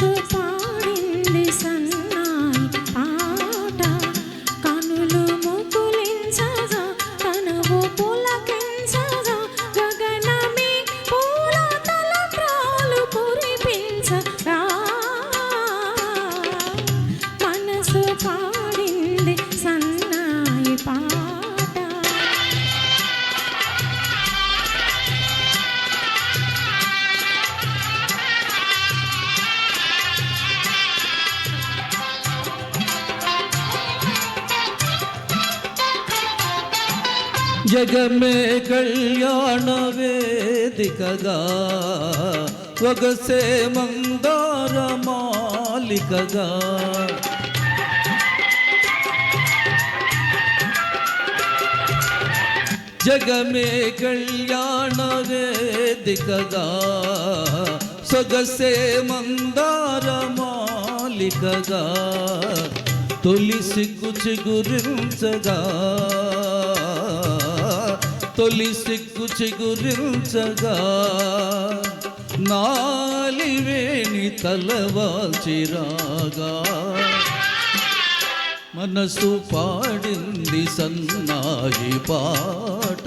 ছোটা जग में कल्याण वेदिकगा से मंदार मालिकगा। जग में कल्याण वेद वेदिकगा स्वग से मंदार मालिकगा। तुलिस कुछ गुरु सगा తొలి సిగ్గు చిగురించగా నాలివేణి తలవాచిరాగా మనసు పాడింది సన్నాయి పాట.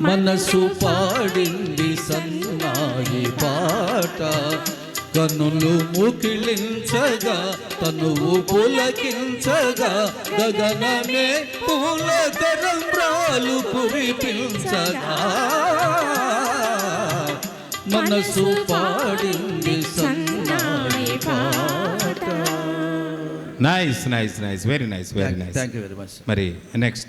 మనసు పాడింది సన్నాయి పాట. కన్నులు ముకిలించగా తనువు పులకించగా గగనమే పూల తరంబ్రాలు కురిపించగా. మనసు పాడింది సన్నాయి పాట. Nice nice nice very nice very nice thank you very much మరి నెక్స్ట్